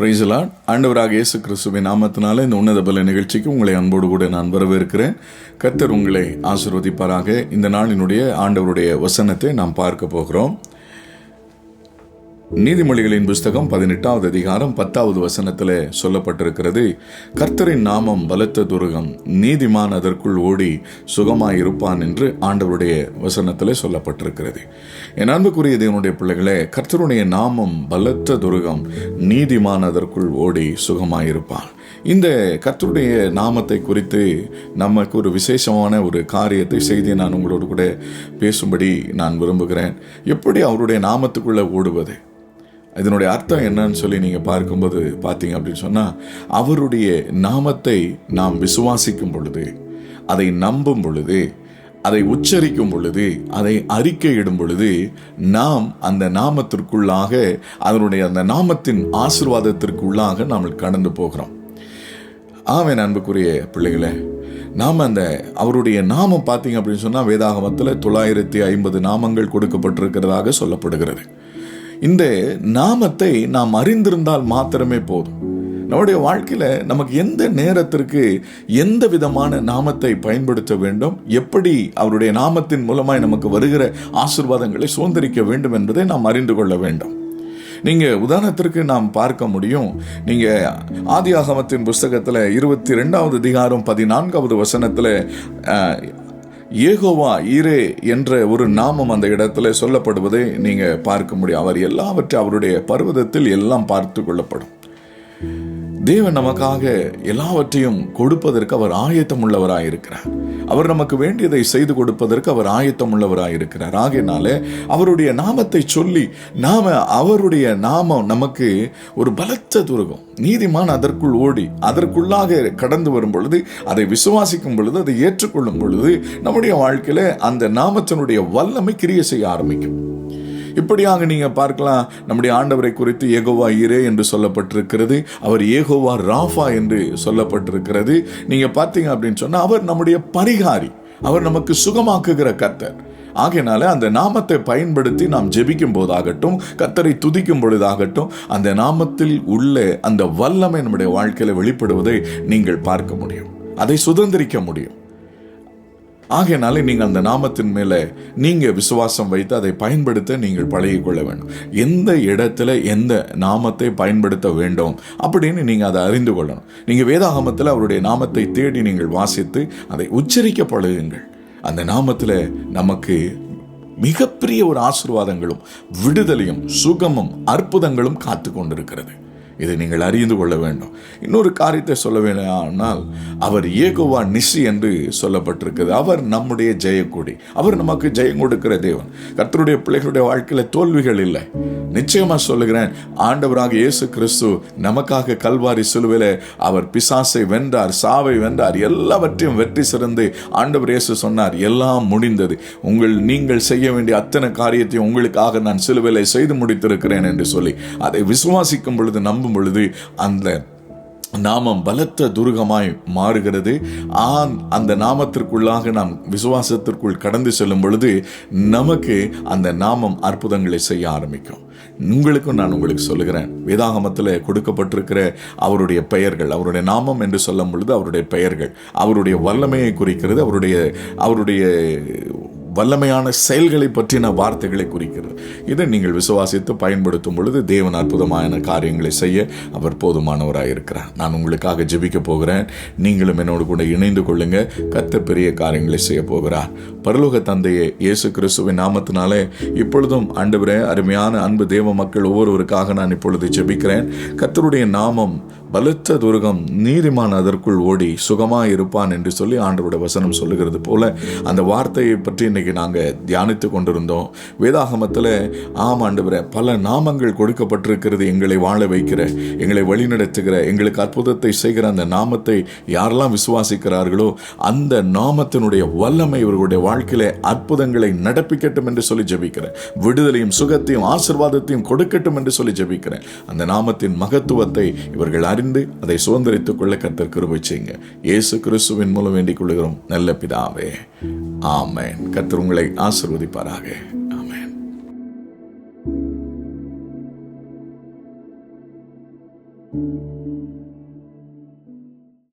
பிரைசலாட் ஆண்டவராக இயேசு கிறிஸ்துவின் நாமத்தினால இந்த உன்னத பல நிகழ்ச்சிக்கு உங்களை அன்போடு கூட நான் வரவேற்கிறேன். கர்த்தர் உங்களை ஆசிர்வதிப்பாராக. இந்த நாளினுடைய ஆண்டவருடைய வசனத்தை நாம் பார்க்க போகிறோம். நீதிமொழிகளின் புஸ்தகம் பதினெட்டாவது அதிகாரம் பத்தாவது வசனத்தில் சொல்லப்பட்டிருக்கிறது கர்த்தரின் நாமம் பலத்த துருகம் நீதிமான் அதற்குள் ஓடி சுகமாயிருப்பான் என்று ஆண்டவருடைய வசனத்தில் சொல்லப்பட்டிருக்கிறது. என் அன்புக்குரிய தேவனுடைய பிள்ளைகளே கர்த்தருடைய நாமம் பலத்த துருகம் நீதிமான் அதற்குள் ஓடி சுகமாயிருப்பான். இந்த கர்த்தருடைய நாமத்தை குறித்து நமக்கு ஒரு விசேஷமான ஒரு காரியத்தை செய்தி நான் உங்களோடு கூட பேசும்படி நான் விரும்புகிறேன். எப்படி அவருடைய நாமத்துக்குள்ளே ஓடுவது? இதனுடைய அர்த்தம் என்னன்னு சொல்லி நீங்கள் பார்க்கும்போது பார்த்தீங்க அப்படின்னு சொன்னால் அவருடைய நாமத்தை நாம் விசுவாசிக்கும் பொழுது அதை நம்பும் பொழுது அதை உச்சரிக்கும் பொழுது அதை அறிக்கையிடும் பொழுது நாம் அந்த நாமத்திற்குள்ளாக அதனுடைய அந்த நாமத்தின் ஆசிர்வாதத்திற்குள்ளாக நாம் கடந்து போகிறோம். ஆவேன் அன்புக்குரிய பிள்ளைகளே நாம் அந்த அவருடைய நாமம் பார்த்தீங்க அப்படின்னு சொன்னால் வேதாகமத்தில் தொள்ளாயிரத்தி ஐம்பது நாமங்கள் கொடுக்கப்பட்டிருக்கிறதாக சொல்லப்படுகிறது. இந்த நாமத்தை நாம் அறிந்திருந்தால் மாத்திரமே போதும். நம்முடைய வாழ்க்கையில் நமக்கு எந்த நேரத்திற்கு எந்த விதமான நாமத்தை பயன்படுத்த வேண்டும் எப்படி அவருடைய நாமத்தின் மூலமாய் நமக்கு வருகிற ஆசிர்வாதங்களை சுதந்திரிக்க வேண்டும் என்பதை நாம் அறிந்து கொள்ள வேண்டும். நீங்கள் உதாரணத்திற்கு நாம் பார்க்க முடியும். நீங்கள் ஆதி ஆகமத்தின் புஸ்தகத்தில் இருபத்தி ரெண்டாவது அதிகாரம் பதினான்காவது வசனத்தில் ஏகோவா ஈரே என்ற ஒரு நாமம் அந்த இடத்துல சொல்லப்படுவதை நீங்கள் பார்க்க முடியும். அவர் எல்லாவற்றையும் அவருடைய பர்வதத்தில் எல்லாம் பார்த்து கொள்ளப்படும். தேவன் நமக்காக எல்லாவற்றையும் கொடுப்பதற்கு அவர் ஆயத்தம் உள்ளவராயிருக்கிறார் அவர் நமக்கு வேண்டியதை செய்து கொடுப்பதற்கு அவர் ஆயத்தம் உள்ளவராயிருக்கிறார் ஆகையினால அவருடைய நாமத்தை சொல்லி நாம அவருடைய நாமம் நமக்கு ஒரு பலத்த துருகம். நீதிமான் அதற்குள் ஓடி அதற்குள்ளாக கடந்து வரும் பொழுது அதை விசுவாசிக்கும் பொழுது அதை ஏற்றுக்கொள்ளும் பொழுது நம்முடைய வாழ்க்கையில அந்த நாமத்தினுடைய வல்லமை கிரிய செய்ய ஆரம்பிக்கும். இப்படியாக நீங்க பார்க்கலாம். நம்முடைய ஆண்டவரை குறித்து ஏகோவா இரே என்று சொல்லப்பட்டிருக்கிறது. அவர் ஏகோவா ராஃபா என்று சொல்லப்பட்டிருக்கிறது. நீங்க பார்த்தீங்க அப்படின்னு சொன்னா அவர் நம்முடைய பரிகாரி. அவர் நமக்கு சுகமாக்குகிற கர்த்தர். ஆகையினால அந்த நாமத்தை பயன்படுத்தி நாம் ஜெபிக்கும் போதாகட்டும் கத்தரை துதிக்கும் பொழுதாகட்டும் அந்த நாமத்தில் உள்ள அந்த வல்லமை நம்முடைய வாழ்க்கையில வெளிப்படுவதை நீங்கள் பார்க்க முடியும். அதை சுதந்திரிக்க முடியும். ஆகையினால நீங்கள் அந்த நாமத்தின் மேலே நீங்கள் விசுவாசம் வைத்து அதை பயன்படுத்த நீங்கள் பழகிக்கொள்ள வேண்டும். எந்த இடத்துல எந்த நாமத்தை பயன்படுத்த வேண்டும் அப்படின்னு நீங்கள் அதை அறிந்து கொள்ளணும். நீங்கள் வேதாகமத்தில் அவருடைய நாமத்தை தேடி நீங்கள் வாசித்து அதை உச்சரிக்க பழகுங்கள். அந்த நாமத்தில் நமக்கு மிகப்பெரிய ஒரு ஆசீர்வாதங்களும் விடுதலையும் சுகமும் அற்புதங்களும் காத்து கொண்டிருக்கிறது. இதை நீங்கள் அறிந்து கொள்ள வேண்டும். இன்னொரு காரியத்தை சொல்ல வேண்டானால் அவர் ஏகோவா நிசி என்று சொல்லப்பட்டிருக்கிறது. அவர் நம்முடைய ஜெயக்கொடி. அவர் நமக்கு ஜெயம் கொடுக்கிற தேவன். கர்த்தருடைய பிள்ளைகளுடைய வாழ்க்கையில் தோல்விகள் இல்லை. நிச்சயமா சொல்லுகிறேன். ஆண்டவராக இயேசு கிறிஸ்து நமக்காக கல்வாரி சிலுவையில் அவர் பிசாசை வென்றார் சாவை வென்றார் எல்லாவற்றையும் வெற்றி சிறந்து ஆண்டவர் இயேசு சொன்னார் எல்லாம் முடிந்தது. உங்கள் நீங்கள் செய்ய வேண்டிய அத்தனை காரியத்தையும் உங்களுக்காக நான் சிலுவையில் செய்து முடித்திருக்கிறேன் என்று சொல்லி அதை விசுவாசிக்கும் பொழுது நம்பும் பொழுது அந்த நாமம் பலத்த துருகமாய் மாறுகிறது. ஆன் அந்த நாமத்திற்குள்ளாக நாம் விசுவாசத்திற்குள் கடந்து செல்லும் பொழுது நமக்கு அந்த நாமம் அற்புதங்களை செய்ய ஆரம்பிக்கும். உங்களுக்கும் நான் உங்களுக்கு சொல்லுகிறேன். வேதாகமத்தில் கொடுக்கப்பட்டிருக்கிற அவருடைய பெயர்கள் அவருடைய நாமம் என்று சொல்லும் பொழுது அவருடைய பெயர்கள் அவருடைய வல்லமையை குறிக்கிறது அவருடைய அவருடைய வல்லமையான செயல்களை பற்றின வார்த்தைகளை குறிக்கிறது. இதை நீங்கள் விசுவாசித்து பயன்படுத்தும் பொழுது தேவன் அற்புதமான காரியங்களை செய்ய அவர் போதுமானவராக இருக்கிறார். நான் உங்களுக்காக ஜெபிக்க போகிறேன். நீங்களும் என்னோடு கூட இணைந்து கொள்ளுங்க. கத்த பெரிய காரியங்களை செய்ய போகிறார். பரலோக தந்தையே இயேசு கிறிஸ்துவின் நாமத்தினாலே இப்பொழுதும் ஆண்டவரே அருமையான அன்பு தேவ மக்கள் ஒவ்வொருவருக்காக நான் இப்பொழுது ஜெபிக்கிறேன். கத்தருடைய நாமம் பலத்த துருகம் நீதிமான் அதற்குள் ஓடி சுகமாக இருப்பான் என்று சொல்லி ஆண்டவருடைய வசனம் சொல்லுகிறது போல அந்த வார்த்தையை பற்றி இன்னைக்கு நாங்கள் தியானித்து கொண்டிருந்தோம். வேதாகமத்தில் ஆம் ஆண்டவரை பல நாமங்கள் கொடுக்கப்பட்டிருக்கிறது எங்களை வாழ வைக்கிற எங்களை வழிநடத்துகிற எங்களுக்கு அற்புதத்தை செய்கிற அந்த நாமத்தை யாரெல்லாம் விசுவாசிக்கிறார்களோ அந்த நாமத்தினுடைய வல்லமை இவர்களுடைய வாழ்க்கையில அற்புதங்களை நடப்பிக்கட்டும் என்று சொல்லி ஜெபிக்கிறேன். விடுதலையும் சுகத்தையும் ஆசிர்வாதத்தையும் கொடுக்கட்டும் என்று சொல்லி ஜெபிக்கிறேன். அந்த நாமத்தின் மகத்துவத்தை இவர்கள் அறிந்து அதை சுதந்திரித்துக் கொள்ள கத்தர் கிருபை செய்யுங்க. இயேசு கிறிஸ்துவின் மூலம் வேண்டிக் கொள்கிறோம். நல்ல பிதாவே. ஆமேன். கத்தர் உங்களை ஆசிர்வதிப்பாராக. ஆமென்.